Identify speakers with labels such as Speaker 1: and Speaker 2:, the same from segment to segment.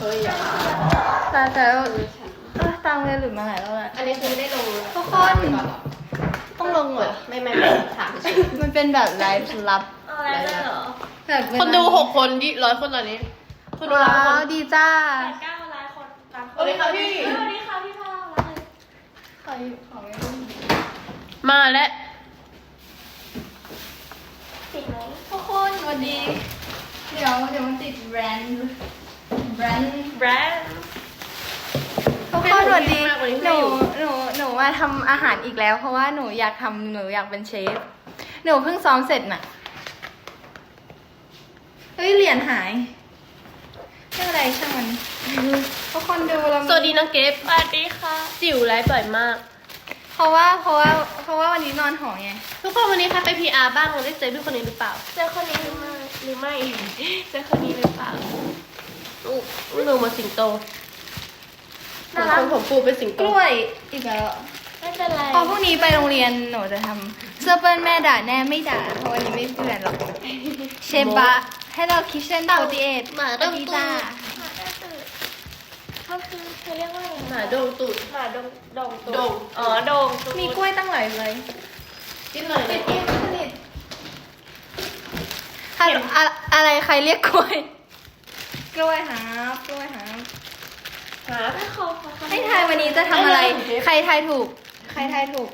Speaker 1: เฮ้ยอย่า
Speaker 2: แต่แต่เออตังค์เลยหลุดมาหลายรอบแล้ว
Speaker 1: อันนี้คือไม่ได้ลง
Speaker 2: ทุกคน ต้องลงเหรอ
Speaker 1: ไม่ไม่ไม่ถามเฉย
Speaker 2: มันเป็นแบบไลฟ์ลับ
Speaker 3: อะไรได้เหรอ
Speaker 2: แบบเวลา
Speaker 4: คนดูหกคนยี่ร้อยคนตอนนี้ คนดูร้อย
Speaker 2: ว้า
Speaker 4: คน
Speaker 2: วดีจ้า
Speaker 3: แปดเก้าล้านคนตาม
Speaker 4: สวัสดีค่ะพี่
Speaker 3: สวัสดีค่ะพี่พาวรักเลย
Speaker 2: ขออยู่ขอไม่รู้
Speaker 4: มาแล้ว
Speaker 3: ติดไหม
Speaker 2: ทุกคนสวัสดีเดี๋ยวเดี๋ยวมันติดแบรนด์ แบรนด์
Speaker 3: แบรนด์
Speaker 2: ทุกคนสวัสดีหนูหนูหนูมาทำอาหารอีกแล้ว เพราะว่าหนูอยากทำหนูอยากเป็นเชฟ หนูเพิ่งซ้อมเสร็จน่ะ เฮ้ยเหรียญหายไม่เป็นไรช่างมันทุกคนดูเรา
Speaker 4: สวัสดีน้องเก็บ
Speaker 3: สวัสดีค่ะ
Speaker 4: จิ๋วไลฟ์บ่อยมาก
Speaker 2: เพราะว่าเพราะว่าเพราะว่าวันนี้นอนหอไง
Speaker 4: ทุกคนวันนี้ใครไป PR บ้างเราได้เจอพี่คนนี้หรือเปล่า
Speaker 3: เจอคนนี้หรือไม่หรือไม่ เจอคนนี้หรือเปล่า
Speaker 4: อู้หนูมาสิงโตเหมื
Speaker 3: น่า
Speaker 4: อน
Speaker 3: รั
Speaker 4: ค
Speaker 3: ก
Speaker 4: นผมปูเป็นสิง
Speaker 2: ก
Speaker 4: โต
Speaker 2: ล้วยอีกแล้ว
Speaker 3: ไม่เป็นไร
Speaker 2: พอพรุ่งนี้ไปโรงเรียนหนูจะทำเสื้อเปิ้ลแม่ด่าแน่ไม่ด่าเพราะวันนี้ไม่เปื่อนหรอกเชฟบะให้เราคิชเช่นโปรตีเอท
Speaker 4: หมา
Speaker 2: ส
Speaker 4: ด
Speaker 2: วัส
Speaker 4: ง
Speaker 2: ดี
Speaker 4: ตู
Speaker 2: จ้า
Speaker 4: ด
Speaker 3: หมาได้ตื่นมันคือเขาเรียกว่าอะไร
Speaker 4: หมาดงตูด
Speaker 3: หมาดงดงตู
Speaker 4: ดง
Speaker 3: อ๋อดงตู
Speaker 2: มีกล้วยตั้งหลายเลย
Speaker 4: กินหน่อย
Speaker 2: ปิ
Speaker 4: นะ
Speaker 2: ดเกมสนิทอะอะไรใครเรียกกล้วย กล้วยหาบกล้วยหาบ
Speaker 4: หา
Speaker 3: ไม่ขอขอขอ
Speaker 2: ให้ทายวันนี้จะทำอะไร
Speaker 4: ไม่ไม่
Speaker 2: ใครทายถูก ใครทายถูก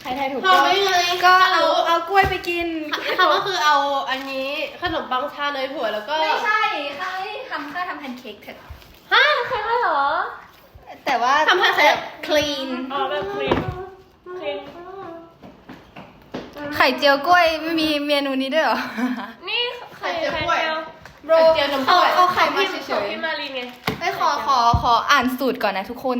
Speaker 2: ใครทายถูก
Speaker 4: พอไหมเลย
Speaker 2: ก็เอาเอากล้วยไปกิน
Speaker 4: เขาก็คือเอาอันนี้ขนมปังชาเนยถั่วแล้วก็
Speaker 2: ไม่ใช่ค่ะให้ทำค่าทำแพนเค้กเถอะ
Speaker 4: ฮะ
Speaker 3: ใครไม่เหรอ
Speaker 2: แต่ว่า
Speaker 4: ทำให้ใคร
Speaker 2: คลีน
Speaker 3: อ๋อแบบครีมครีม
Speaker 2: ไข่เจียวกล้วยไม่มีเมนูนี้ด้วยเหรอ
Speaker 3: นี่ไข่
Speaker 4: ไข่เจียวกล้วย
Speaker 2: โบร
Speaker 4: ไข่เจียวนมก
Speaker 2: เอา
Speaker 4: ล้วย
Speaker 2: เอาไข่มา
Speaker 3: พี่
Speaker 2: เฉ
Speaker 3: ของ
Speaker 2: ย
Speaker 3: พี่มารีนไง
Speaker 2: ๆไม่ขอขอขออ่านสูตรก่อนนะทุกคน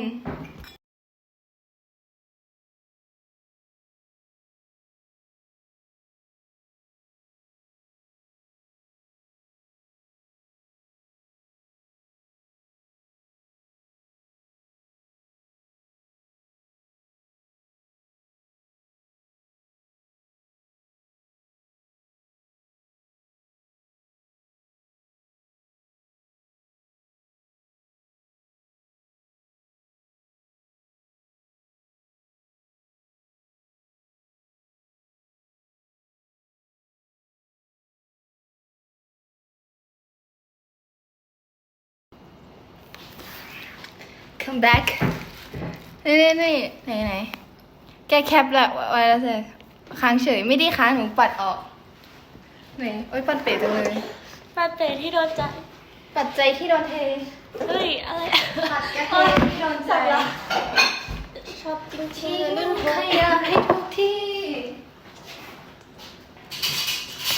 Speaker 2: come back นี่นี่นี่ไหนไหนแกแคปละไว้แล้วเถอะค้างเฉยไม่ได้ค้างหนูปัดออกไหนโอ๊ยปัดเป๋จังเลย
Speaker 3: ปาเตะที่โดนใจ
Speaker 2: ปัดใจที่โดนเท
Speaker 3: เฮ้ย อะไร
Speaker 2: ปัดกระเทที่โดนใจ
Speaker 3: ชอบจริง
Speaker 2: ที่
Speaker 3: ๆ
Speaker 2: รุ่นขยะให้ทุกที่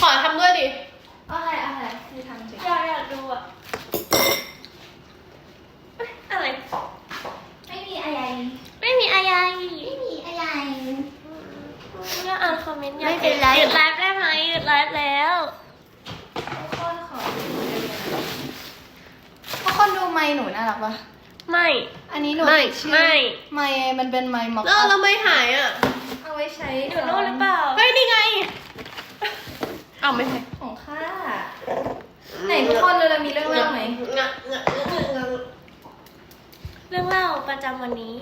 Speaker 4: ขอทำด้วยดิ
Speaker 2: อะไรอะไรที่ทำจริง
Speaker 3: อยากอยากดูอะเอ้ยอะไร
Speaker 2: ไม่มีอะ ไร
Speaker 3: ไม่มีอะไร
Speaker 2: ไม่มีอะไร
Speaker 3: อยากอ่านคอมเมนต์อยาก
Speaker 2: ไม่เป็นไร
Speaker 3: หยุดไลฟ์ได้ไหมหยุดไลฟ์แล้ว
Speaker 2: ทุกคนขอทุกคนดูไมค์หนูน่ารักปะ
Speaker 3: ไม่
Speaker 2: อันนี้หนู
Speaker 4: ไม่
Speaker 2: ติดชื่อ
Speaker 3: ไม่
Speaker 2: ไมค์มันเป็นไมค์ม็อก
Speaker 4: แล้วเราไม่หายอะ
Speaker 2: เอาไว้ใช้
Speaker 3: อยู่โน่นหรือเปล่า
Speaker 4: เฮ้ยนี่ไงเอาไม่ใช่
Speaker 2: ของข้าไหนทุกคนเราจะมีเรื่องเล่าไหม
Speaker 4: งะงะงะงะ
Speaker 3: เรื่องเล่าประจำวันนี้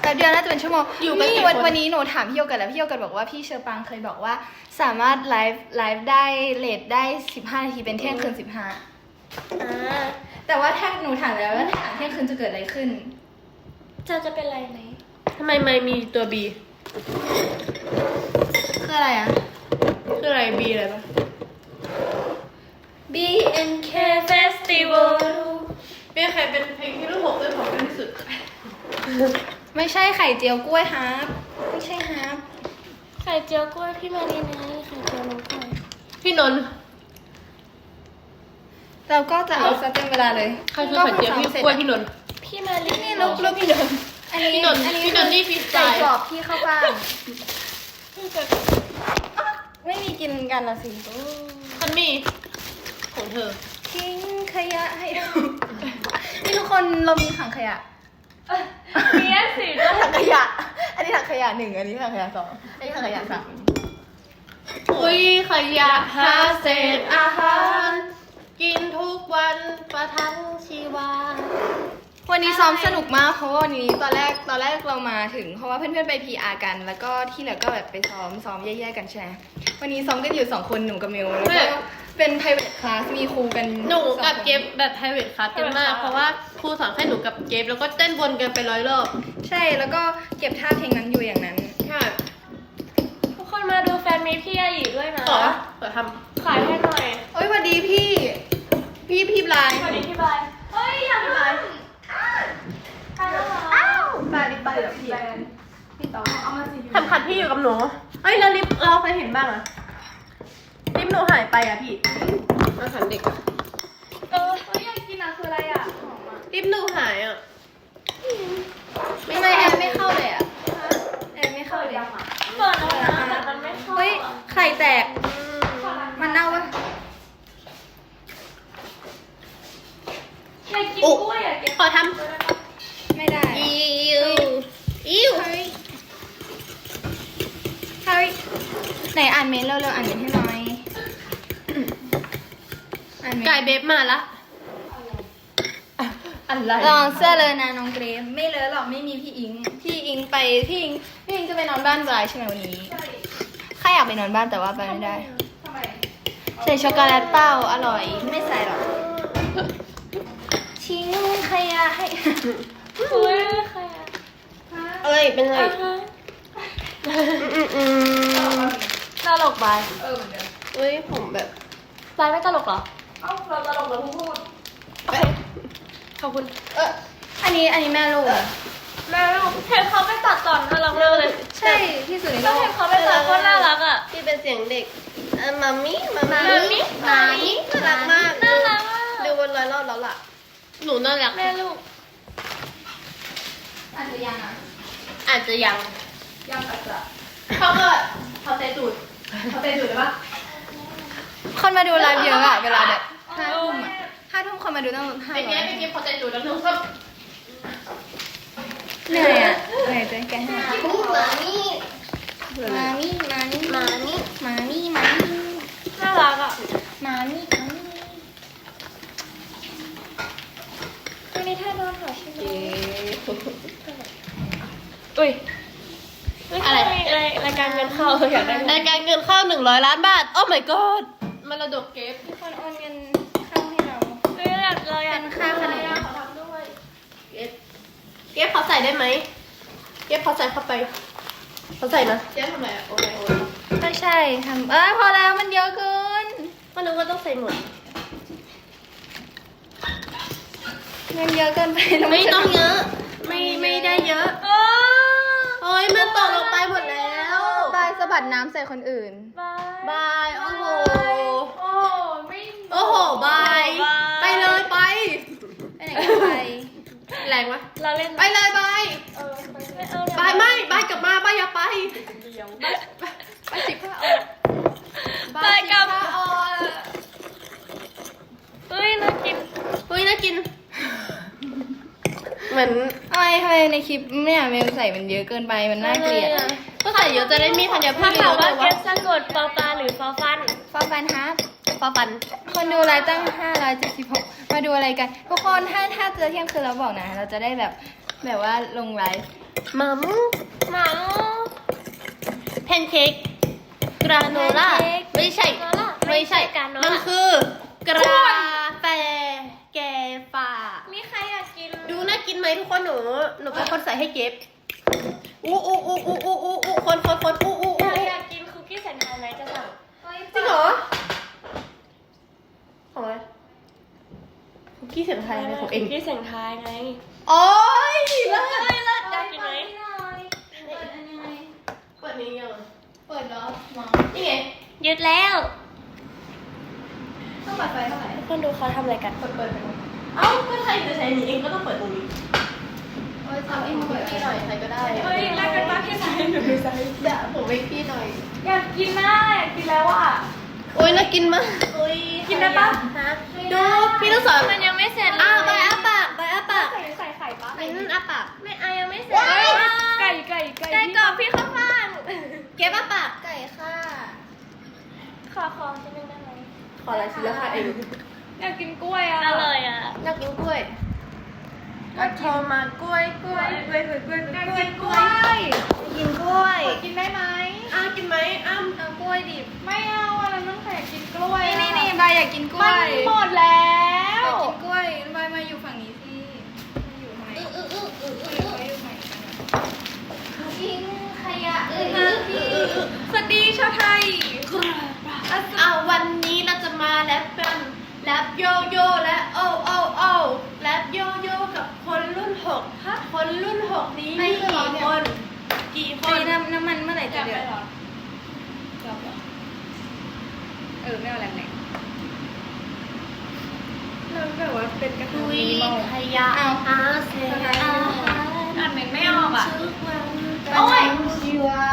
Speaker 2: แป๊บเดียวน่าจะเป็นชั่วโมง
Speaker 4: อยู่กัน
Speaker 2: นี่
Speaker 4: กี่
Speaker 2: วัน
Speaker 4: คน
Speaker 2: วันนี้หนูถามพี่โยเกิร์ตแล้วพี่โยเกิร์ตบอกว่าพี่เชอปังเคยบอกว่า สามารถไลฟ์ไลฟ์ได้เลทได้ 15 นาทีเป็นเที่ยงคืน15
Speaker 3: อ่า
Speaker 2: แต่ว่าถ้าหนูถามแล้วว่าถามเที่ยงคืนจะเกิดอะไรขึ้น
Speaker 3: เธอจะเป็นไรไหม
Speaker 4: ทำไมไม่มีตัว B
Speaker 2: คืออะไรอะ
Speaker 4: คืออะไร B อะไรปะ
Speaker 2: B N K
Speaker 3: เค เฟสติวัล
Speaker 4: เป็นใครเป็นเพลงที่ลูกหกเป็นของเป็นที่สุด
Speaker 2: ไม่ใช่ไข่เจียวกล้วยฮาร์ปไม่ใช่ฮาร์ป
Speaker 3: ไข่เจียวกล้วยพี่มารีนไงไข่เจียวน้องกล้วย
Speaker 4: พี่นนท์
Speaker 2: เราก็จะเอาซะเต็มเวลาเลย
Speaker 4: ใครคือขันเจี๊ยบพี่กล้วยพี่นนท์
Speaker 3: พี่มารีน
Speaker 2: นี่ลูกลูกพี่นนท์อันนี้
Speaker 4: พี่นนท์
Speaker 2: อันนี้
Speaker 4: พี่นนท์นี่ฟรีสไต
Speaker 2: ใส่
Speaker 4: ล์
Speaker 2: กรอบพี่เข้าบ้างไม่มีกินกันละสิ
Speaker 4: คันมีของเธอ
Speaker 2: ทิ้งขยะให้ดูนี่ทุกคนเรามีถังขยะ
Speaker 3: มีอันสีด้วย
Speaker 2: ถังขยะ อันนี้ถังขยะหนึ่งอันนี้ถังขยะสองอันนี้ถังขยะสาม
Speaker 4: อุ้ยขยะหาเศษอาหาร กินทุกวันประทังชีวา
Speaker 2: วันนี้ซ้อมสนุกมากเพราะว่าวันนี้ตอนแรกตอนแรกเรามาถึง เพราะว่าเพื่อนๆไป PR กัน แล้วก็ที่เหลือก็แบบไปซ้อมซ้อมแย่ๆกันใช่ไหมวันนี้ซ้อมกันอยู่สองคนหนูกับมิวแล้วก็ เป็น private class มีครูกัน
Speaker 4: หนูกับ
Speaker 2: สองคน
Speaker 4: เก็บแบบ private class กันมาก เพราะว่าครูสอนแค่หนูกับเก็บแล้วก็เต้นวนกันไปร้อยรอบ
Speaker 2: ใช่แล้วก็เก็บท่าเพลงนั้นอยู่อย่างนั้น
Speaker 4: ใช่
Speaker 5: ทุกคนมาดูแฟนมีพี่อาหยีด้วยนะ
Speaker 4: ต่อต่อท
Speaker 5: ขายให้หน่อย
Speaker 2: โอ้ยสวัสดีพี่ พี่พี่บลาย
Speaker 5: สวัสดีพี่บายเฮ้ยอยากบายอ้าว
Speaker 2: บลายบลายแบบพี่พี่ต่อเอามาสิำ
Speaker 4: สำคัญพี่อยู่กับหนูเอ้ยแล้วลิฟต์เราเคยเห็นบ้างอะลิฟต์ หนูหายไปอะพี่อาหารเด็กอะ
Speaker 5: เออเฮ้ยอยากกินอะคืออะไรอะหอมอะ
Speaker 4: ลิฟต์หนูหายอะ
Speaker 2: ไม่ไม่แอร์ไม่เข้าเลยอะแอร์ไม่เข้าเลย
Speaker 5: เปิดแล้วนะแต่มันไม่เข้า
Speaker 2: เฮ้ยไข่แตก มันเน่าปะ
Speaker 5: อยากกินกล้วยอะเก็บ
Speaker 4: ขอท
Speaker 2: ไม่ได้ำ
Speaker 4: อิวอิว
Speaker 2: เฮ้ยเฮ้ยไหนอ่านเมนต์เร็วๆอ่านเมนต์ให้หน่อยอ่านเมนต์
Speaker 4: ไก่เบบมาละอะไร
Speaker 2: ลองเสื้อเลยนะน้องเกรมไม่เลอะหรอกไม่มีพี่อิง พี่อิงไปพี่อิงพี่อิงจะไปนอนบ้านบรายใช่ไหมวันนี้ข้าอยากไปนอนบ้านแต่ว่าไปไม่ได้ใส่ช็อกโกแลตเปล่าอร่อย ไม่ใส่หรอกทิ้งขยะให้
Speaker 5: เฮ้ยใครอะ
Speaker 4: อะไรเป็นไร
Speaker 5: อ่าฮะ
Speaker 4: อืมอืม
Speaker 5: ตลกบาย
Speaker 2: เออเหมือนเดิม
Speaker 4: เฮ้ยผมแบบ
Speaker 5: บายไม่ตลกเหรอ
Speaker 2: เอ้าเราตลกเราพูด
Speaker 5: ขอบคุณ
Speaker 2: เอออันนี้อันนี้แม่ลูกเหรอ
Speaker 5: แม่ลูกเห็นเขาไปตัดตอนน่ารักมากเลย
Speaker 2: ใช่ที่สุดในโล
Speaker 5: ก็เห็
Speaker 2: ก
Speaker 5: นเขาไปตัดก็น่ารักอะ
Speaker 4: ที่เป็นเสียงเด็กเอ่อมัมมี่มัม
Speaker 5: มัมมี่
Speaker 4: มี่มัมมี่น่ารักมาก
Speaker 5: น่ารักมาก
Speaker 4: ดูวนร้อยรอบแล้วล่ะ หนูน่ารัก
Speaker 5: แม่ลูก
Speaker 2: อาจจะยังอะ
Speaker 4: อาจจะยัง
Speaker 2: ยังอาจจะ
Speaker 4: เขาก็เขาใจตูด
Speaker 2: เขาไปดูได้ปะคนมาดูไลฟ์เยอะอะเวลาแบบ ห้าทุ่มอะห้าทุ่มคนมาดูตั้งห้า
Speaker 4: เป็นไง
Speaker 2: ร้อย
Speaker 4: เป็นไงเขาใจตูดแล้วหนูก็
Speaker 2: เหนื่อยอะเหนื่อยใจแกให้
Speaker 4: มามี่
Speaker 2: มานี่มานี่
Speaker 4: มามี่
Speaker 2: มานี่มานี่
Speaker 5: น่ารักอะ
Speaker 2: มานี่มานี่
Speaker 5: วันนี้ถ้าโดนหัวใช่ไหม
Speaker 4: เอ๊ะ
Speaker 5: อุ้ยอะไรรายการเงินเข้าอยากได้
Speaker 4: รายการเงินเข้าหนึ่งร้อยล้านบาท โอ้ my god มรดกเก็บ
Speaker 2: มีคนโอนเงินเข้าให้เรา
Speaker 5: เฮ้ยอยากเราอยาก
Speaker 2: เป็นค่าขนม
Speaker 5: ทำด้วย
Speaker 4: เก็บ เก็บเขาใส่ได้ไหมเก็บเขาใส่เข้าไปเขาใส่นะเก็บทำไมอะโอ้ยโอ้ย
Speaker 2: ไม่ใช่ทำเออพอแล้วมันเยอะเกิน
Speaker 4: ก็นึกว่าต้องใส่หมด
Speaker 2: เงินเยอะเกินไปแล้ว
Speaker 4: ไม่ต้องเยอะ ไม่ไม่ได้เยอะ
Speaker 5: เออ
Speaker 4: โอ้ยมันตกลงไปหมดแล้ว
Speaker 2: บายสะบัดน้ำใส่คนอื่น
Speaker 5: บาย
Speaker 4: บาย โอ้โห
Speaker 5: โอ้ไม่
Speaker 4: โอ้โหบายไปเลยไป
Speaker 2: ไปไหนกันไป
Speaker 4: แรงวะ
Speaker 5: เราเล่น
Speaker 4: ไปเลยบาย
Speaker 5: เออไม่เอา
Speaker 4: บายไม่บายกลับมาบายอย่าไป
Speaker 2: ไปจิบผ้าออก
Speaker 5: บายกับ
Speaker 2: ผ้าออก
Speaker 5: เฮ้ยน่ากิน
Speaker 4: เฮ้ยน่ากิน เหมือน
Speaker 2: ทำไมทำไมในคลิปเนี่ยเมลใส่มันเยอะเกินไปมันน่าเกลียด
Speaker 4: ก็ใส่เยอะจะได้มีธัญพื
Speaker 5: ถ้า
Speaker 4: ชเย
Speaker 5: ถาม
Speaker 4: อะ
Speaker 5: ว่า
Speaker 4: เล
Speaker 5: เก็
Speaker 4: ย
Speaker 5: บสะกดปอปลาหรือปอฟัน
Speaker 2: ฟอฟันฮาร์ด
Speaker 4: ปอปัน
Speaker 2: คนดูไลฟ์ตั้ง 576 มาดูอะไรกัน ทุกคนถ้าถ้าเจอเที่ยงคืนเราบอกนะ เราจะได้แบบแบบว่าลงไลฟ์
Speaker 4: มัม
Speaker 5: หมา
Speaker 4: แพนเค้กกราโนล่าไม่ใช่ ไม่ใช่
Speaker 5: การโน
Speaker 4: มัน
Speaker 5: ล่า
Speaker 4: คือกราแฟแกฟ้า
Speaker 5: มีใครอยากกิน
Speaker 4: ดูน่ากินไหมทุกคนหนู หนูเป็นคนใส่ให้เก็บอู้อู้อู้อู้อู้อู้อู้คนคนคนอู้อู้
Speaker 5: ใคร
Speaker 4: อู้
Speaker 5: อยากกินคุกกี้แสนไทยไหมจะสั่ง
Speaker 4: จริงเหรอ ของอะไรคุ กกี้เสียงไทยอะไรของเอง
Speaker 5: คุกกี้แสนไทยไง
Speaker 4: โอ้ยเลิศ
Speaker 5: อยากกินไหม
Speaker 4: เปิดนี้ยัง
Speaker 2: เปิดแล้วมอง
Speaker 4: นี่ไง
Speaker 5: ยึดแล้ว
Speaker 2: ต้องเปิดไฟเท่าไหร่
Speaker 5: ทุกคนดูเขาทำอะไรกัน
Speaker 2: เปิดเปิดไปก่อน
Speaker 4: เอ้าก็ใครจะใช้อันนี้เองก็ต้องเปิดตรงนี้
Speaker 2: เออทำเองเปิด
Speaker 4: พี่หน่อยใครก็ได้
Speaker 5: เฮ้ยแลกกันมาพี่สายหนูสาย
Speaker 4: อย่าผมให้พี่หน่อย
Speaker 5: อยากกินนะอยากกินแล้วอะ
Speaker 4: โอ้ยน่ากินมากโอ้ย
Speaker 5: กินได้ปะ
Speaker 4: ฮะดูพี่ต้องสอน
Speaker 5: มันยัง ไม่เสร็จเลย
Speaker 4: อ้าวใบอ้าปากใบอ้าปาก
Speaker 5: ใส่ใส่ไข่ปะ
Speaker 4: ไอ้นั่นอ้าปาก
Speaker 5: ไม่อายังไม่เสร็จไก่ไก่ไก่
Speaker 4: ไก่กรอบพี่ข้างล่างเก็บอ้าปาก
Speaker 2: ไก่ค่ะ
Speaker 5: ขอขอชิ้นหนึงได้ไหม
Speaker 4: ขออะไรชิ้นละค่ะเอง
Speaker 2: อยากกินกล้วยอะ
Speaker 5: อร่อยอะ
Speaker 4: อยากกินกล้วยก็โทรมากล้วยกล้วยกล้วยกล้วยกล้วยกล้วยกล้วย
Speaker 2: กล้วย
Speaker 4: กินกล้วย
Speaker 2: กินได้ไหม
Speaker 4: อ้าวกินไหมอ้าว
Speaker 2: เอากล้วยดิบไม่เอาอะไรน้องแขกกินกล้วย
Speaker 4: นี่
Speaker 2: นี่
Speaker 4: นี่
Speaker 2: นี่
Speaker 4: ใบอยากกินกล้
Speaker 2: มั
Speaker 4: วนย
Speaker 2: หมดแล้ สวัสดีชาวไทย
Speaker 4: เอาวันนี้เราจะมาแรปกันแรปโยโย่และโอโอโอแรปโยโย่กับคนรุ่นหกคนรุ่นหกนี้มีกี่คน กี่ค
Speaker 2: ไอ้
Speaker 4: น
Speaker 2: น้ำน้ำมันเมื่อไหร่จะเดือดเออไม่เอาแรงไหนเราแบบว่าเป็นกระทะ
Speaker 4: คุย
Speaker 2: มินิมอล
Speaker 4: ขยะ
Speaker 2: เอา
Speaker 4: หาเศษอาหาร
Speaker 2: อ่านเมนไม่ออกอะ
Speaker 4: ทุกวัน
Speaker 2: โอ้ย
Speaker 4: ชีวา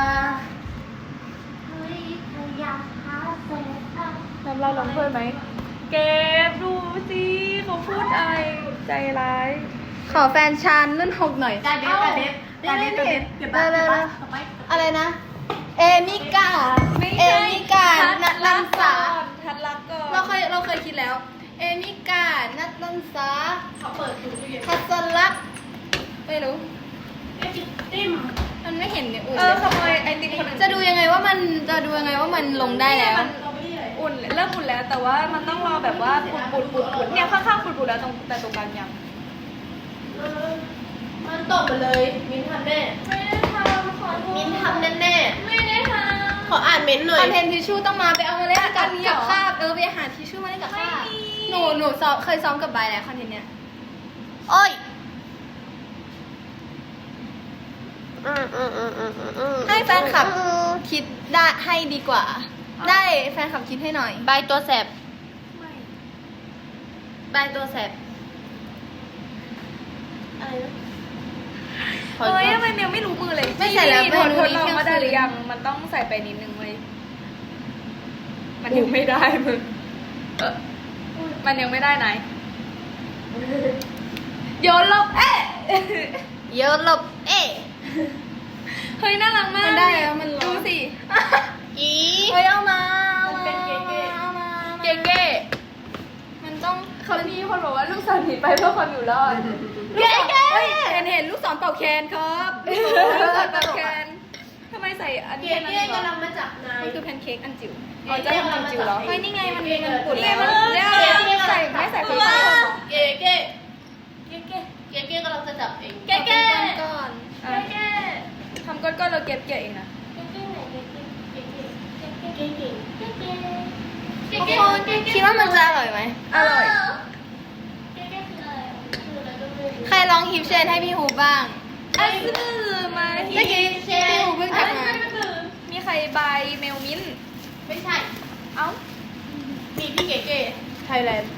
Speaker 3: คุยขยะหาเศษเอา
Speaker 2: น้ำลายร้องเพื่อนไหม เก็บดูสิเขาพูดอะไร ใจร้าย ขอแฟนชานรุ่นหกหน่อย
Speaker 4: กาเด็บกาเด็บ
Speaker 2: กาเด็บกาเด็บ
Speaker 4: เก็บบ้านเก็บบ้านต่อะ
Speaker 2: ไรนะ เอมิกาเอมิกานัทลันสา
Speaker 5: ทัดรักก่อน
Speaker 2: เราเคยเราเคยคิดแล้ว เอมิกานัทลันสา
Speaker 4: เขาเปิดดูตู้เย็น
Speaker 2: ทัศลักษณ์ไม่รู้
Speaker 4: ไอติม
Speaker 2: มันไม่เห็นเนี่ยอุ่น
Speaker 5: เอ
Speaker 2: เล
Speaker 5: อยขโมยไอติมคนอื่น
Speaker 2: จะดูยังไงว่ามันจะดูยังไงว่ามันลงได้แล้ว
Speaker 4: มันเราไม่ได้เลย
Speaker 5: อุ่นเริ่มอุ่นแล้ว แต่ว่ามันต้องรอแบบว่าปุดปุดปุดปุดเนี่ยข้างๆปุดปุดแล้วตรงแต่ตรงกลางยัง
Speaker 4: เออมันตกไปเลยมิ้นทำแน่
Speaker 5: ไม่ได้ทำขอโทษ
Speaker 4: มิ้นทำแน่แน่
Speaker 5: ไม่ได้ท
Speaker 4: ๆขออ่านเม้นต์หน่อ
Speaker 2: ค
Speaker 4: ย
Speaker 2: อนเทนต์ทิชชู่ต้องมาไปเอามาเล่นกับ
Speaker 5: อันนี้เหร
Speaker 2: กับ
Speaker 5: อ
Speaker 2: คาบเออไปหาทิชชู่มาเล่นกับคาบ
Speaker 5: ไม่มี
Speaker 2: หนูหนูซ้อมเคยซ้อมกับใบแล้วคอนเทนต์เนี้ย
Speaker 4: โอ้ยอืมอืมอืมอืมอืมอืม
Speaker 2: ให้แฟนคลับคิดได้ให้ดีกว่า ได้แฟนคลับคิดให้หน่อย
Speaker 4: ใบตัวแสบำ
Speaker 5: ไม่
Speaker 4: ใบตัวแสบอะไรนะขอ
Speaker 5: เฮ้ย
Speaker 4: อีก
Speaker 5: ทำไมเมลไม่รู้มือเลย
Speaker 2: ไม่ใส่แล้ว
Speaker 5: นี่
Speaker 2: ไป
Speaker 5: ทด
Speaker 2: ดู
Speaker 5: ทด
Speaker 2: นี่
Speaker 5: ลอง
Speaker 2: เที่ยง
Speaker 5: มาได้
Speaker 2: คืน
Speaker 5: หรือยัง มันต้องใส่ไปนิดนึงเลยมันยังไม่ได้มึงเออมันยังไม่ได้ไหนโยนลบเอ๊ะ
Speaker 2: เยอะหลบ เอ๊ะ
Speaker 5: เฮ้ยน่ารักมาก
Speaker 2: มันได้แล้วมันร้อน
Speaker 5: ดูสิ
Speaker 4: อี
Speaker 2: เฮ้ยเอามาเอา
Speaker 4: มัน
Speaker 2: มา
Speaker 4: เป็นเก๋ๆ
Speaker 2: เอามาอามา
Speaker 5: เก๋
Speaker 2: มันต้อง
Speaker 5: ๆเขามีคนบอกว่าลูกสาวหนีไปเพื่อความอยู่รอด
Speaker 2: เก๋เก๋เห็นเห็นลูกศรเป่าแคนครับลูกศรเป่าแคน
Speaker 5: ทำไมใส่อัน
Speaker 4: เก๋
Speaker 5: แค่นั้น
Speaker 4: เก๋
Speaker 5: เหรอกำ
Speaker 4: ลังมาจับนาย
Speaker 2: มันคือแพนเค้กอันจิ๋ว
Speaker 5: อ๋อจะทำเป็นจิ๋วเหรอ
Speaker 2: เฮ้ยนี่ไงมันมันปุด
Speaker 5: นี่
Speaker 2: แล้ว
Speaker 5: มันเนี่ย
Speaker 4: เก๋
Speaker 5: ใส่ไม่ใส่คุย
Speaker 4: เก๋เก๋เก๋เก๋เก๋เก๋กำลังจะจับเอง
Speaker 5: เก๋เก๋
Speaker 2: ก่อน
Speaker 5: เก๋เก๋ ทำก้อนๆเราเก็บเก๋เองนะ
Speaker 2: ทุกคนคิดว่ามันจะอร่อยไหม
Speaker 5: อร่อย
Speaker 2: ใครลองฮิปเชนให้พี่ฮูบ้าง
Speaker 5: อันซื้อมา
Speaker 2: เมื่อกี้พี่ฮูเพิ่งทักมา
Speaker 5: มีใครบายเมลมิน
Speaker 4: ไม่ใช่
Speaker 5: เอ้า
Speaker 4: มีพี่เก๋เก๋ไทยแลนด์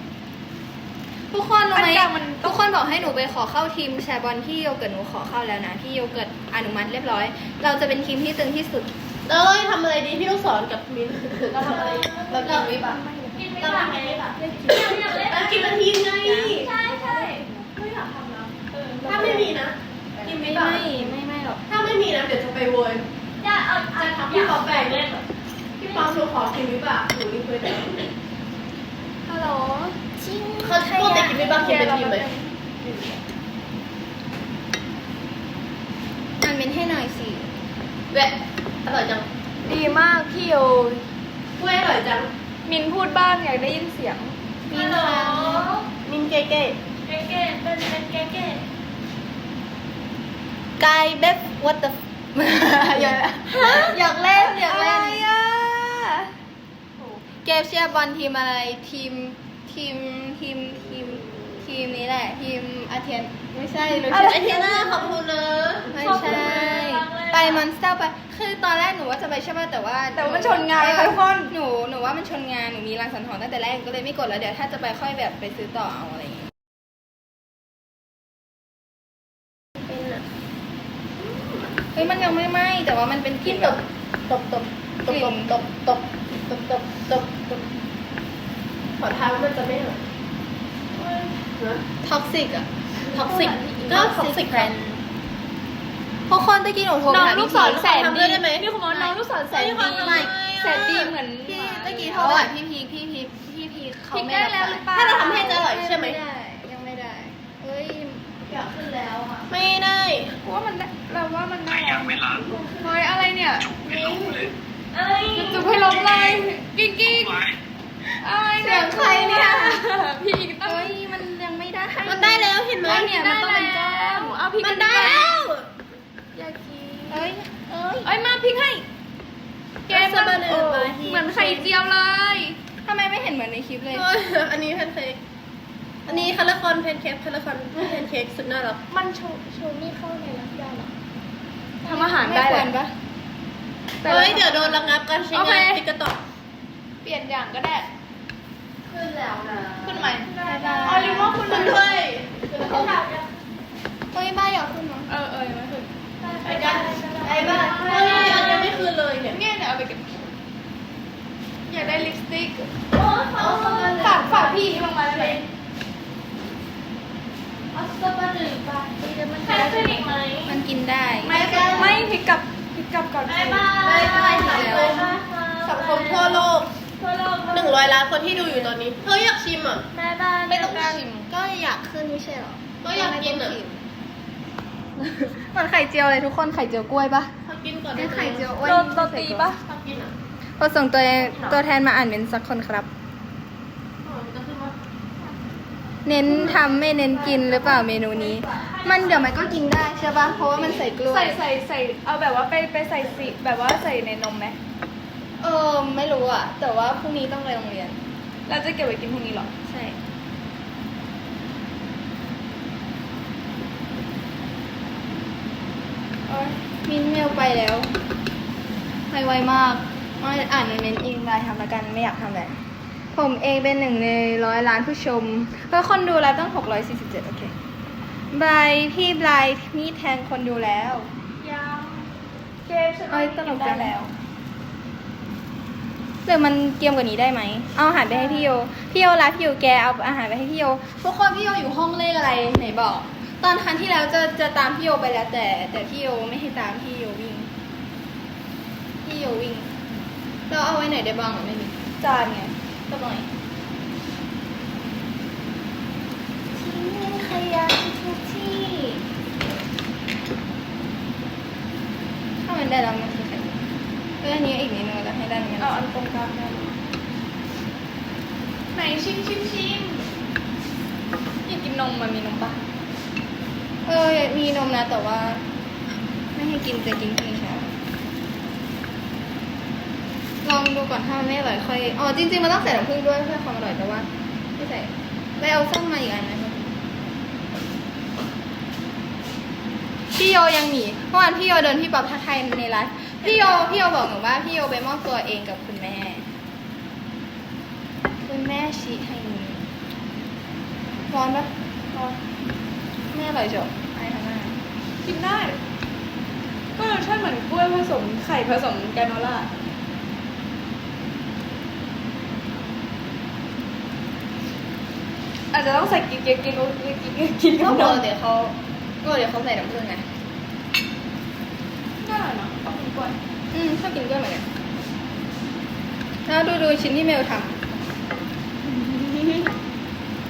Speaker 2: ทุกคนรู้ไหม
Speaker 5: อันกลางมัน
Speaker 2: ทุกคนบอกให้หนูไปขอเข้าทีมแชร์บอลที่โยเกิร์ตหนูขอเข้าแล้วนะที่โยเกิร์ตอนุมัติเรียบร้อย เราจะเป็นทีมที่ตึงที่สุด
Speaker 4: แล้วเราจะทำอะไรดีพี่ลูกศรกับมิ้นเราทำอะไรเรากินวิบอะเราทำไงวิบอะเรากินเป็นทีมไง
Speaker 5: ใช่ใช่
Speaker 4: ถ้าไม่มีนะกินวิ
Speaker 2: ไม่
Speaker 4: บอะ
Speaker 2: ไม่ไม่ไม่หรอก
Speaker 4: ถ้าไม่มีนะเดี๋ยวจะไปโวย
Speaker 5: จะเอา
Speaker 4: จะทำพี่ขอแบ่งพี่ปาล์มหนูขอกินวิบอะหนูนี่เคยได้
Speaker 5: ฮัลโหล
Speaker 4: เขาพวกเด็กกินวิบอะกินเป็นทีมเลย
Speaker 2: มันเป็นให้หน่อยสิ
Speaker 4: แวะอร่อยจัง
Speaker 5: ดีมากพี่โย
Speaker 4: กล้วยอร่อยจัง
Speaker 5: มินพูดบ้างอยากได้ยินเสียง
Speaker 2: มินค่ะ
Speaker 4: มินเก๋เก๋
Speaker 5: เก๋เก๋เป็นเป็นเก๋เก๋
Speaker 2: กายเบฟ what the อยากอยากเล่นอยาก
Speaker 5: อะไร
Speaker 2: เล่น
Speaker 5: อะ
Speaker 2: เกมเชียร์บอลทีมอะไรทีม ทีมทีมทีมทีมนี้แหละทีมอาเทียนไม่ใช่รู้
Speaker 4: ไอ
Speaker 2: ชื่อ
Speaker 4: เทียน่าขอบคุณนะ
Speaker 2: ไม่ใช่ ไปมอนสเตอร์ไปคือตอนแรกหนูว่าจะไปใช่ป่ะแต่ว่า
Speaker 5: แต่ว่ามันชนงานค่ะทุกคน
Speaker 2: หนูหนูว่ามันชนงานหนูมีรังสังหรณ์ตั้งแต่แรกก็เลยไม่กดแล้วเดี๋ยวถ้าจะไปค่อยแบบไปซื้อต่อเอาอะไรอย่างเงี้ยเฮ้ยมันยังไม่ไหม้แต่ว่ามันเป็นกลิ่นแบบ
Speaker 4: ตบตบตบตบตบตบตบตบตบตบ ขอทางมันจะไม่เหรอนะ
Speaker 2: ท็อกซิกอะ
Speaker 4: ท็อกซิกก็ท็อกซิกแฟน
Speaker 2: เพราะคนตะกี้หนูโทร
Speaker 5: น้อง
Speaker 2: หา
Speaker 5: ลู
Speaker 2: พี่
Speaker 5: กศรแสน
Speaker 4: ทำด้
Speaker 5: ดี
Speaker 4: วยได้ไหม
Speaker 5: นี่คุณบอกว่าน้องลูกศรแสนดี
Speaker 4: ไม่
Speaker 5: แสนดีเหมือน
Speaker 2: พี่
Speaker 5: หมา
Speaker 2: ตะกี้โทรหาพี่พีคพี่พีคพี่พีคเขา
Speaker 5: พริกได้แล้วหรือเปล่า
Speaker 4: ถ้าเราทำให้จะอร่อยใช่ไหม
Speaker 2: ไม่ได้ยังไม่ได้เอ้ย
Speaker 3: อยากขึ้นแล้วอะ
Speaker 4: ไม่ได้
Speaker 5: กูว่ามันได้เราว่ามันได้ยังไม่ล้างเฮ้ยอะไรเนี่ย
Speaker 4: เอ้ย
Speaker 5: จุ๊บให้ล้มเลยกิ๊กกิ๊ก อะไร
Speaker 2: เสียงใครเนี่ย
Speaker 5: พี่อีกต้อง
Speaker 2: เอ้ยมันยังไม่ได้
Speaker 4: มันได้แล้วเห็นไหม
Speaker 5: ไม่เนี่ยมันต้องเป็นก้อนเอาพริก
Speaker 4: มันได้แล้ว
Speaker 5: อยากกิน
Speaker 2: เอ้ยเอ้ย
Speaker 5: เอ้ยมาพริกให้แก
Speaker 4: เอาส
Speaker 5: มัน
Speaker 4: บะเน
Speaker 5: เออ
Speaker 4: มาที่
Speaker 5: เหมือนไข่เจียวเลย
Speaker 2: ทำไมไม่เห็นเหมือนในคลิปเลย
Speaker 4: เอ้ยอันนี้แพนเค้กอันนี้คาราคอนแพนเค้กคาราคอนแพนเค้กสุดน่ารัก
Speaker 3: มันโชว์โชว์นี่เข้าในรับได้เหรอ
Speaker 5: ทำอาหารได้
Speaker 2: ไม่คว
Speaker 5: แห
Speaker 2: ร
Speaker 5: ละ
Speaker 2: ปะ
Speaker 5: แต่
Speaker 4: เฮ้ยเดี๋ยวโดนระงับการใช้
Speaker 5: โอเค
Speaker 4: งานติ๊กต็อก
Speaker 5: เปลี่ยนอย่างก็ได้
Speaker 3: ขึ้นแล้วนะ
Speaker 5: ขึ้นใหม่
Speaker 2: ได้ได้
Speaker 5: อ๋อลิมว่าคุณ
Speaker 4: คุณด้วย
Speaker 3: ขึ้นแล้ว
Speaker 2: เฮ้ยบ้าอยากขึ้นมั้ง
Speaker 5: เออเออยังไม่ขึ้น
Speaker 3: ไปกันไอ้บ้าน
Speaker 4: เฮ้ยอันยังไม่คืนเลยเนี่ย
Speaker 5: เนี่ยเดี๋ยวเอาไปเก็บอยากได้ลิปสติก
Speaker 3: โอ้เอาสบะ
Speaker 5: ฝากฝากพี่ลงมาได้ไหม
Speaker 3: เอาสบะหนึ่งไปเดี๋ยวมัน
Speaker 4: ใครขึ้นอีกไหม
Speaker 2: มันกินได้
Speaker 5: ไม่ไม่พลิกกลับพลิกกลับก่อน
Speaker 3: บ๊ายบาย
Speaker 4: บ๊ายบายสังคม
Speaker 3: ค่ะ
Speaker 4: สังคมทั่วโลก
Speaker 3: ทั่วโลก
Speaker 4: หนึ่งร้อยล้านคนที่ดูอยู่ตอนนี้เฮ้ยอยากชิมอะ
Speaker 3: บ๊ายบาย
Speaker 4: ไม่ต้องชิม
Speaker 2: ก็อยากขึ้นไม่ใช่เหรอ
Speaker 4: ก็อยากกินอะ
Speaker 2: เหมือนไข่เจียวเลยทุกคนไข่เจียวกล้วยปะ
Speaker 4: ขอกินก่อน
Speaker 2: เป็นไข่เจียวอ้วน
Speaker 5: โดนโดนตีปะ
Speaker 4: ขอกินอะ
Speaker 2: พอส่งตัวตัวแทนมาอ่านเป็นสักคนครับ
Speaker 4: อ๋อมันจะขึ้นว่า
Speaker 2: เน้นทำไม่เน้นกินหรือเปล่าเมนูนี้ มันเดี๋ยวมันก็กินได้ใช่ปะเพราะว่ามันใส่กล้วย
Speaker 5: ใส่ใส่ใส่เอาแบบว่าไปไปใส่สีแบบว่าใส่ในนมไหม
Speaker 2: เออไม่รู้อะ แต่ว่าพรุ่งนี้ต้องไปโรงเรียน
Speaker 5: เราจะเก็บไว้กินพรุ่งนี้เหรอ
Speaker 2: ใช่
Speaker 5: เอ้ย
Speaker 2: มินเมลไปแล้วไปไวมากอ้อยอ่านในเมนต์เองไลน์ทำละกันไม่อยากทำแหละผมเองเป็นหนึ่งในร้อยล้านผู้ชมเพราะคนดูแล้วต้อง 647 โอเคบายพี่บายมีแทนคนดูแล้ว
Speaker 5: ยังเกมฉัน
Speaker 2: เอ้ยตลกจัง
Speaker 5: ได้แล้ว
Speaker 2: หรือมันเกรียมกว่านี้ได้ไหม เอาอาหารไปให้พี่โย พี่โยรับอยู่แกเอาอาหารไปให้พี่โย ทุกคนพี่โยอยู่ห้องเลขอะไรไหนบอก ตอนครั้งที่แล้วจะจะตามพี่โยไปแล้ว แต่ แต่พี่โยไม่ให้ตามพี่โยวิ่ง พี่โยวิ่ง เราเอาไว้ไหนได้บ้างอะไม่มี
Speaker 5: จานไง
Speaker 2: ก็หน่อย
Speaker 3: ทิ้งขยะทุกที่
Speaker 2: ถ้ามันได้แล้วมันคือใครเอออันนี้อีกนิดนึงจะให้ได้เหมื อัน
Speaker 5: ตรงกลางได้ไหนชิมชิมชิมอยากกินนมมันมีนมปะ
Speaker 2: เออมีนมนะแต่ว่า ไม่ให้กินจะกินเพรุ่งนี้เช้าลองดูก่อนถ้ามันไม่อร่อยค่อยอ๋อจริงๆมันต้องใส่น้ำผึ้งด้วยเพื่อความอร่อยแต่ว่าไม่ใส่ไปเอาส้มมาอีกอันนะพี่โยยังหนีเมื่อวานพี่โยเดินพี่ป๊อปทักทยในไลฟ์ พี่โยพี่โยบอกหนูว่าพี่โยไปมอบตัวเองกับคุณแม่ คุณแม่ชี้ให้หนูร้อนปะร้อนไม่อร่อยจบไอ้ทำไม
Speaker 5: กินได้ ก็รสชาติเหมือนกล้วยผสมไข่ผสมแกรโนล่าอาจจะต้องใส่กินกินกินกินกินกินกิน
Speaker 2: ก็
Speaker 5: กับ
Speaker 2: ป
Speaker 5: น
Speaker 2: ก
Speaker 5: ม
Speaker 2: ติเขาปกติเขาใส่น้ำผึ้งไง
Speaker 5: น่าเนาะต้องกินกล้วย
Speaker 2: อืมชอบกินกล้วยเหมือนกันแล้วดูดูชิ้นที่เมลทำ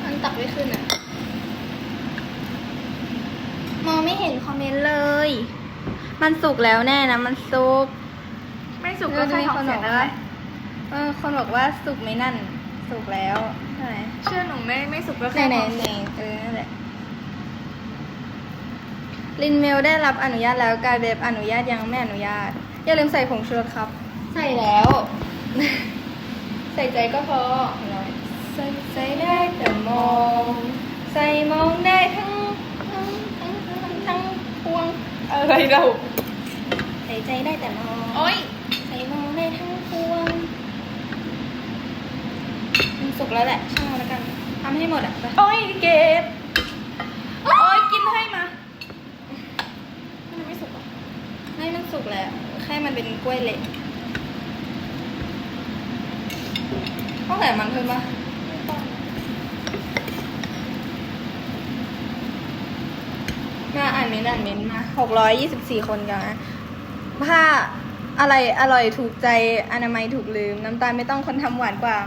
Speaker 2: มันตักไม่ขึ้นอะ มองไม่เห็นคอมเมนต์เลย มันสุกแล้วแน่นะ มันสุก
Speaker 5: ไม่สุกก็แค่ท้องเสียนั่นแหละ
Speaker 2: เออ คนบอกว่าสุกไหม่นั่น สุกแล้วใช่ไหม
Speaker 5: เชื่อหนูไม่ไม่สุกก็
Speaker 2: ไหน
Speaker 5: แค่
Speaker 2: ไหน
Speaker 5: ท้อง
Speaker 2: ไหน
Speaker 5: เสีย
Speaker 2: เออนั่นแหละ ลินเมลได้รับอนุญาตแล้วกายเบบอนุญาตยังไม่อนุญาต อย่าลืมใส่ผงชูรสครับ ใส่แล้ว ใส่ใจก็พอใส่ใส่ได้แต่มอง ใส่มองได้ทั้งทั้งทั้งทั้งทั้งพวง
Speaker 5: อะไรเรา
Speaker 2: ใส่ใจได้แต่มอง
Speaker 5: โอ้ย
Speaker 2: ใส่มองได้ทั้งพวงมันสุกแล้วแหละช่างมันแล้วกันทำให้หมดอะไป
Speaker 5: โอ้ยเกดโอ้ยกินให้มามันยังไม่สุกอะ
Speaker 2: ไม่มันสุกแล้วแค่มันเป็นกล้วยเละต้องใส่มันเพิ่มปะมาอ่านเมนต์อ่านเมนต์มาหกร้อยยี่สิบสี่คนกันนะถ้าอะไรอร่อยถูกใจอนามัยถูกลืม น้ำตาลไม่ต้องคนทำหวานกว่า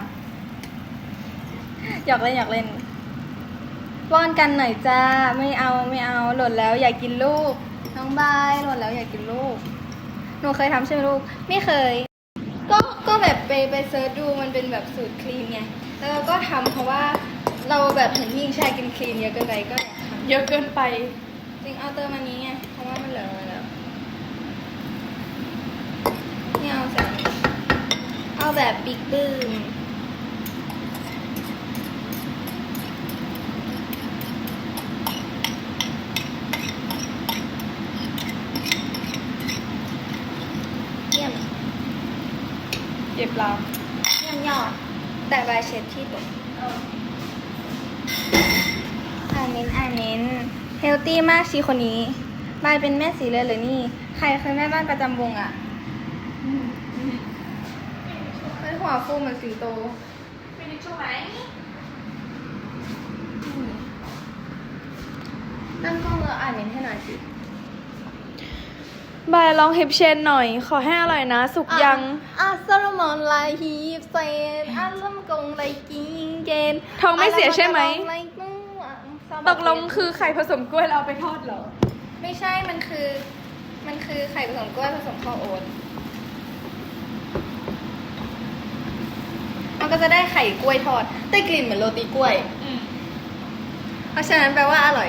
Speaker 2: อยากเล่นอยากเล่นป้อนกันหน่อยจ้า ไม่เอาไม่เอาหล่นแล้วอยากกินลูก น้องบายหล่นแล้วอยากกินลูก หนูเคยทำใช่ไหมลูก ไม่เคย ก็ก็แบบไปไปเซิร์ชดูมันเป็นแบบสูตรคลีนไง แล้วเราก็ทำเพราะว่าเราแบบเห็นพี่ยิงชายกินคลีนเยอะเกินไปก็อยากทำ
Speaker 5: เยอะเกินไป
Speaker 2: จริงเอาเติมอันนี้ไง เพราะว่ามันเหลือแล้วนี่เอาแบบเอาแบบบิ๊กบึ้มเยี่ยม
Speaker 5: เก็บลาม
Speaker 2: เยี่ยมยอด แต่ใบ เช็ดที่ตกอ่านเน้นอ่านเน้นเฮลตี้มากชีคนนี้บายเป็นแม่สีเลยเหรือนี่ ใครเคยแม่บ้านประจำวงอะเป็นหัวฟูเหมือนสิงโต
Speaker 5: ไม่ได้ช่วไหม
Speaker 2: ตั้งกล้องแล้วอ่านเน้นให้หน่อยสิ
Speaker 5: บายลองเฮปเชนหน่อย ขอให้อร่อยนะ สุกยัง
Speaker 2: อะซาลมอนไลฮีฟเซนอะลำกงไลกิงเกน
Speaker 5: ท้องไม่เสียใช่ไหม
Speaker 2: ไลกุ้งอะซาบะ
Speaker 5: ตกลงคือไข่ผสมกล้วยแล้วเอาไปทอดเหรอ
Speaker 2: ไม่ใช่ มันคือ มันคือไข่ผสมกล้วยผสมข้าวโอ๊ต มันก็จะได้ไข่กล้วยทอด ได้กลิ่นเหมือนโรตีกล้วย
Speaker 5: อืม
Speaker 2: เพราะฉะนั้นแปลว่าอร่อย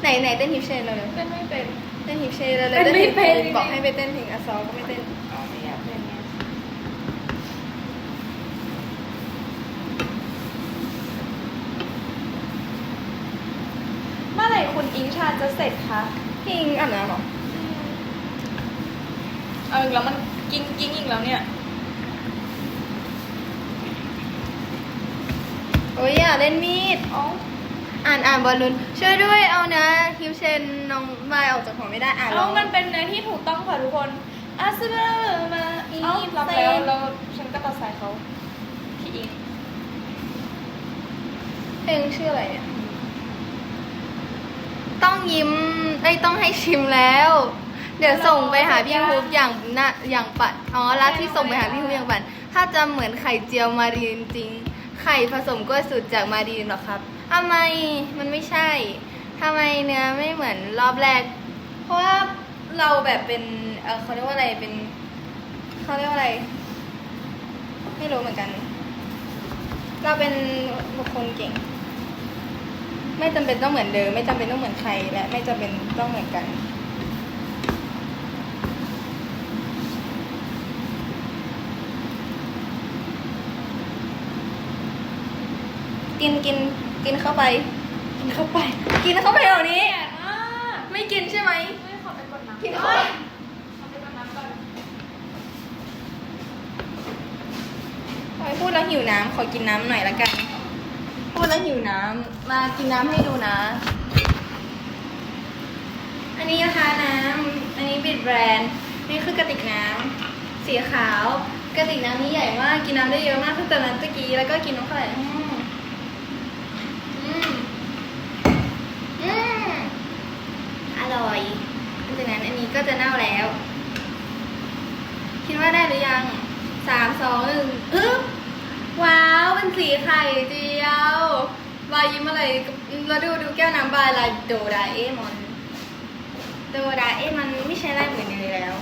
Speaker 2: ไหนไหนเต้นฮิปเชนเราเลย
Speaker 5: เต้นไม่เป็น
Speaker 2: เต้นฮิปเชนเราเลย
Speaker 5: เต้นไม่เป็น
Speaker 2: ฮิปบอกให้ไปเต้นเพลงอาซอก็ไม่เต้น
Speaker 5: อ๋อไม่อยากเป็นไงเมื่อไหร่คุณอิงชาจะเสร็จคะ
Speaker 2: พิงอาบน้ำเหรอ
Speaker 5: เอาอีกแล้วมันกิ้งกิ้งอีกแล้วเนี่ย
Speaker 2: โอ้ยอย่าเล่นมีด
Speaker 5: อ๋อ
Speaker 2: อ่านอ่านบอลลูนช่วยด้วยเอานะฮิวเชนน้องบายออกจากหัวไม่ได้อ่าน
Speaker 5: เอามันเป็นเนื้อที่ถูกต้องค่ะทุกคนอาซาบะมาอีรับแล้วแล้วฉันก็ตัดสายเขาพี่อิง
Speaker 2: เพลงชื่ออะไรเนี่ยต้องยิ้มเอ้ยต้องให้ชิมแล้ว เดี๋ยวส่งไปหาพี่ฮุบอย่างน่ะอย่างปัดอ๋อรับที่ส่งไปหาพี่ฮุบอย่างปัดถ้าจะเหมือนไข่เจียวมารีนจริง ไข่ผสมกล้วยสูตรจากมารีนเหรอครับ ทำไมมันไม่ใช่ทำไมเนื้อไม่เหมือนรอบแรก เพราะว่าเราแบบเป็นเออเขาเรียกว่าอะไรเป็นเขาเรียกว่าอะไร ไม่รู้เหมือนกัน เราเป็นบุคคลเก่ง ไม่จำเป็นต้องเหมือนเดิม ไม่จำเป็นต้องเหมือนใครและไม่จำเป็นต้องเหมือนกันกินกิน กินเข้าไป
Speaker 5: กินเข้าไป
Speaker 2: กินเข้าไปเดี๋ยวนี้
Speaker 5: แก่มาก
Speaker 2: ไม่กินใช่ไหม
Speaker 5: ไม่ขอไปกดน้ำ
Speaker 2: กินเข้าไป
Speaker 5: ขอไปกดน้ำก่อน
Speaker 2: ทำไมพูดแล้วหิวน้ำขอกินน้ำหน่อยละกัน พูดแล้วหิวน้ำมากินน้ำให้ดูนะ อันนี้นะคะน้ำอันนี้บิดแบรนด์ นี่คือกระติกน้ำสีขาว กระติกน้ำนี้ใหญ่มาก กินน้ำได้เยอะมากตั้งแต่นั้นตะกี้แล้วก็กินน้ำเท่าไหร่อืมอืมอืม อร่อยหลังจากนั้นอันนี้ก็จะเน่าแล้ว คิดว่าได้หรือยังสามสองหนึ่งอึ๊บว้าวเป็นสีไข่เจียวบายยิ้มอะไรแล้วดูดูแก้วน้ำบายลายโดราเอมอนโดราเอมอนไม่ใช่ลายเหมือนเนยแล้ว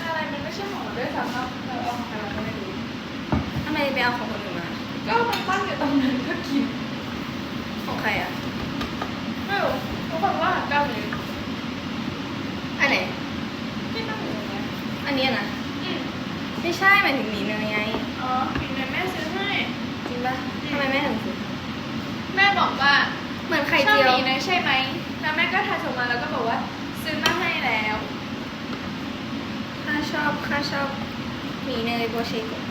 Speaker 5: อะไรมันไม่ใช่ของเราด้วยซ้ำครับเราเอาของใครเราก็ไม่รู้
Speaker 2: ทำไมไปเอาของคนอื่นมา
Speaker 5: ก็มันตั้งอยู่ตรงนั้นก็กิน
Speaker 2: ของใครอะ
Speaker 5: ไม่รู้ทุกคนว่าเก้าเลย
Speaker 2: อันไหน
Speaker 5: ที่ตั้งอยู่ตรงนี้
Speaker 2: อันนี้นะ
Speaker 5: อืม
Speaker 2: ไม่ใช่หมาย ถึงหมีเนยไง
Speaker 5: อ๋อกินเลยแม่ซื้อให้
Speaker 2: จริงปะทำไมแม่ถึงซื้อ
Speaker 5: แม่บอกว่า
Speaker 2: เหมือนไข่
Speaker 5: ชอบ
Speaker 2: เจียว
Speaker 5: หมีนะใช่ไหม แล้วแม่ก็ถ่ายส่งมาแล้วก็บอกว่าซื้อมาให้แล้ว
Speaker 2: ข้าชอบข้าชอบหมีเนยโบเชโกะ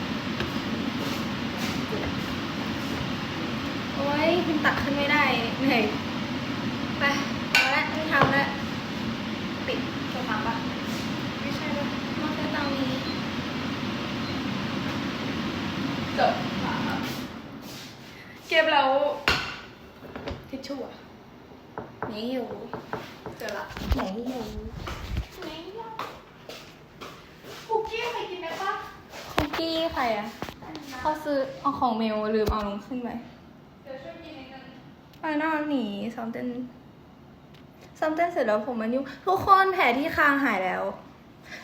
Speaker 2: โอ้ยมันตักขึ้นไม่ได้เหนื่อยไปเอาละไม่ทำละปิด
Speaker 5: จะฟังปะไม่ใช่ปะ
Speaker 2: มอเตอร์ตรงนี้
Speaker 5: จบ เก็บแล้วทิชชู่อะ
Speaker 2: นี่อยู่
Speaker 5: เจอละ
Speaker 2: ไหนอยู่
Speaker 5: ไหนอะคุกกี้ใครกินได้ปะ
Speaker 2: คุกกี้ใครอะ
Speaker 5: อันนั้น
Speaker 2: เขาซื้อเอาของเมลลืมเอาลงขึ้นไป
Speaker 5: เดี๋ยวช่วยกินนิดนึง
Speaker 2: ไปนอกหนีซ้อมเต้นซ้อมเต้นเสร็จแล้วผมมันยุ่งทุกคนแผลที่คางหายแล้ว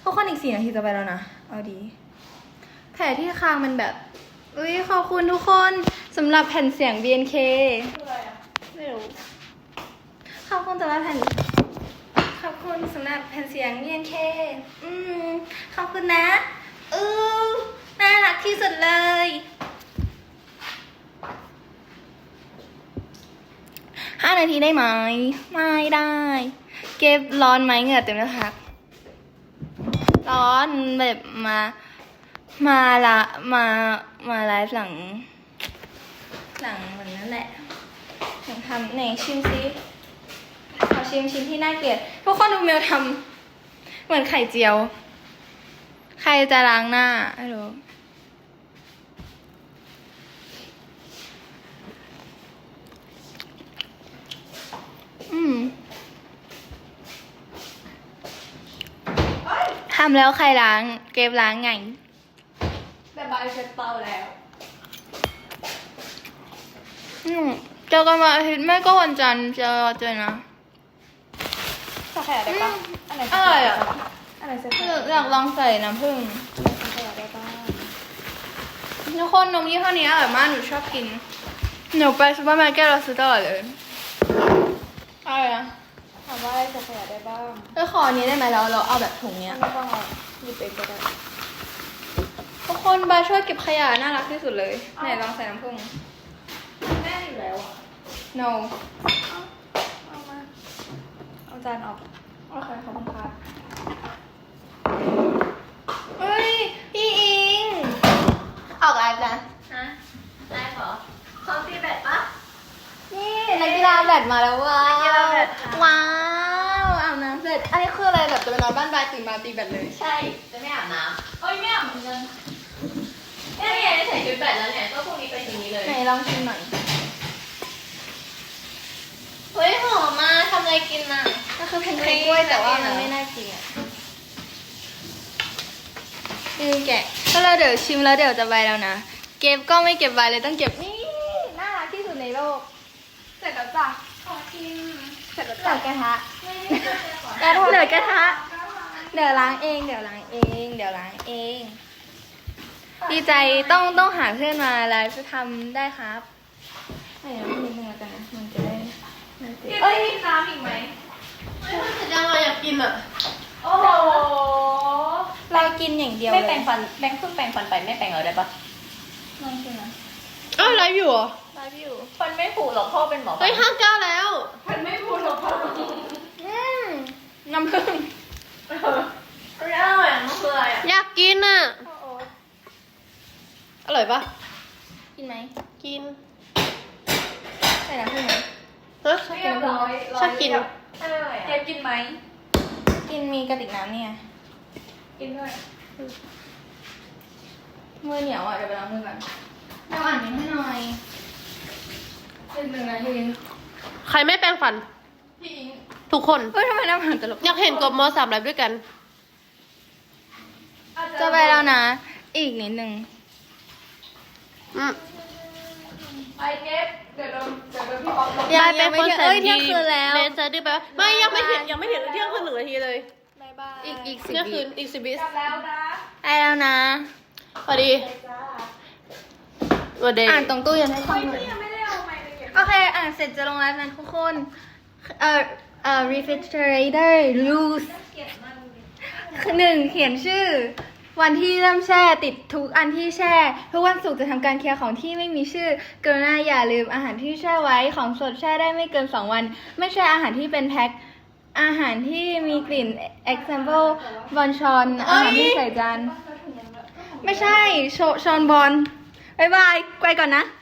Speaker 2: ทุกคนอีกสี่นาทีจะไปแล้วนะ เอาดี แผลที่คางมันแบบอุ้ยขอบคุณทุกคน สำหรับแผ่นเสียง BNK
Speaker 5: อะไรอะ
Speaker 2: ไม่รู้ขอบคุณสำหรับแผ่นขอบคุณสำหรับแผ่นเสียง BNK อืมขอบคุณนะอือน่ารักที่สุดเลย ห้านาทีได้ไหม ไม่ได้ เก็บร้อนไหมเหงื่อเต็มแล้วครับร้อนแบบมา มาละมา มาไลฟ์หลัง หลังเหมือนนั่นแหละหนูทำไหนชิมซิขอชิมชิ้นที่น่าเกลียดทุกคนดูเมลทำเหมือนไข่เจียว ใครจะล้างหน้าไม่รู้อืมทำแล้วใครล้าง เก็บล้างไง
Speaker 5: แต่บายเช็ดเตาแล้ว
Speaker 2: เจอกันวันอาทิตย์ไม่ก็วันจันทร์เจอเจอนะ
Speaker 5: สาแขได้ปะอันไหน
Speaker 2: อร่อยอะ
Speaker 5: อันไหนเซ็ต
Speaker 2: อยากลองใส่น้ำผึ้ง
Speaker 5: สาแขได้ปะ
Speaker 2: ทุกคนนมยี่ห้อนี้อร่อยมากหนูชอบกินหนูไปซูเปอร์มาร์เก็ตเราซื้อตลอดเลยอะไรนะ
Speaker 5: ถามว่าสาแขได้บ้าง
Speaker 2: เออขออันนี้ได้ไหมเราเราเอาแบบถุงเนี้ย
Speaker 5: ไม่ต้องเอาหยิบเองก็ได้
Speaker 2: ทุกคนบาช่วยเก็บขยะน่ารักที่สุดเลยไหนลองใส่น้ำผึ้ง
Speaker 5: แม่อยู่แล้วอะ
Speaker 2: no
Speaker 5: เอามา เอาจานออก
Speaker 2: โอเค ขอบคุณค่ะเฮ้ย พี่อิง ออกไลฟ์นะ
Speaker 4: ฮะได้เหรอซ้อมตีแบตปะ
Speaker 2: นี่นักกีฬาแบดมาแล้วว้าว
Speaker 4: นักกีฬาแบดค่ะ
Speaker 2: ว้าวอาบน้ำเสร็จ อันนี้คืออะไรแบบจะไปนอนบ้านบายตื่นมาตีแบดเลย
Speaker 4: ใช่ จะไม่อาบน้ำเอ้ยไม่อาบเหมือนกันเนี่ยเนี่ยใส่ชุดแบตแล้วเนี่ย ก็พรุ่งนี้ไปทีนี้เลย
Speaker 2: ไหนลองชิมหน่อย
Speaker 4: เฮ้ยหอมมากทำอะไรกินน่ะ
Speaker 2: ก็คือเพนกล้วยแต่ว่ามันไม่น่ากินอะนี่แกะก็เราเดี๋ยวชิมแล้วเดี๋ยวจะไปแล้วนะ เก็บก็ไม่เก็บไว้เลยต้องเก็บนี่น่ารักที่สุดในโลก
Speaker 5: เสร็จแล้วจ้ะ
Speaker 4: ขอชิม
Speaker 5: เสร็จแล้ว
Speaker 2: เหลื
Speaker 5: จ้ะ
Speaker 2: อกระทะ
Speaker 4: ไม่ได้ช่วยเลยขอ
Speaker 2: เหลือกระทะเดี๋ยวล้างเองเดี๋ยวล้างเองเดี๋ยวล้างเอง ดีใจต้องต้องหาเพื่อนมาไลฟ์จะทำได้ครับใส่น้ำนิดนึงแล้วกันนะมันจะได้ มันจะ
Speaker 5: เอ้ยมีน้ำอีกไหม
Speaker 4: ไม่รู้สึกยังไงอยากกินอะ
Speaker 5: โอ้โห
Speaker 2: เรากินอย่างเดียว
Speaker 6: ไม่
Speaker 2: เลย
Speaker 6: แปรงฟันแปรงเพิ่งแปรงฟันไปไม่แปรงเอาได้ปะ
Speaker 2: ลองชิมนะ
Speaker 4: อ้าวไลฟ์อยู่เหรอ
Speaker 2: ไลฟ์อยู่
Speaker 6: ฟันไม่ผุหรอกพ่อเป็นหมอฟั
Speaker 4: เฮ้ยห้าเก้าแล้ว
Speaker 5: มันไม่พูดหรอกพ่อ
Speaker 2: อืมน้ำผึ้ง
Speaker 4: เฮ้ยอร่อยอะมันคืออะไรอะอยากกินอะ อร่อยปะ
Speaker 2: กินไหม
Speaker 4: กิน
Speaker 2: ใส่น้ำผึ้งไหม
Speaker 4: ฮะ
Speaker 5: เรียบร้อย
Speaker 4: ชอบกิน
Speaker 5: เออเก็บกินไหม
Speaker 2: กินมีกระติกน้ำเนี่ย
Speaker 5: กินด้วย
Speaker 2: มือเหนียวอะเดี๋ยวไปล้างมือก่อนเอาอ่านนี้ให้หน่อยเป็นหนึ่งนาที
Speaker 4: ใครไม่แปรงฟัน
Speaker 2: พี่อิง
Speaker 4: ทุกคน
Speaker 2: เฮ้ยทำไมน้ำหันตลก
Speaker 4: อยากเห็นกบมสามไลฟ์ด้วยกัน
Speaker 2: จะไปแล้วนะ อีกนิดนึง
Speaker 4: อืม
Speaker 5: ไปเก็บ เดี๋ยวโดนเดี๋ยวโดนพี่ป๊อปลง
Speaker 2: ยังยังไม่เที่ยงเอ้ยเที่ยงคืนแล้ว
Speaker 4: เลนจะดื้อไปวะไม่ยังไม่ถึงยังไม่ถึงเที่ยงคืนหนึ่งนาทีเลย
Speaker 5: บ๊ายบาย
Speaker 2: อีกอีกสิบ
Speaker 4: เที่ยงคื
Speaker 2: วิ
Speaker 4: นอีกสิบวิ
Speaker 5: กลับแล้วนะ
Speaker 2: ไปแล้วนะ
Speaker 4: พอดี
Speaker 5: จ้า
Speaker 4: วันเดย์
Speaker 2: อ่านตรงตู้เย็นให้ฟัง
Speaker 5: เฮ้ย
Speaker 2: หน่อย
Speaker 5: นี่ยังไม่ได้เอาไมค์ไปเก็บ
Speaker 2: โอเค อ่านเสร็จจะลงไลฟ์นะทุกคน เอ่อ เอ่อ refrigerator loose
Speaker 5: เก็บมันดิ
Speaker 2: หนึ่งเขียนชื่อ วันที่เริ่มแช่ติดทุกอันที่แช่ทุกวันศุกร์จะทำการเคลียร์ของที่ไม่มีชื่อกรุณาอย่าลืมอาหารที่แช่ไว้ของสดแช่ได้ไม่เกิน 2 วัน ไม่ใช่อาหารที่เป็นแพ็คอาหารที่มีกลิ่น example บอนชอนอาหารที่ใส่จานไม่ใช่โชชอนบอลบายบายไปก่อนนะ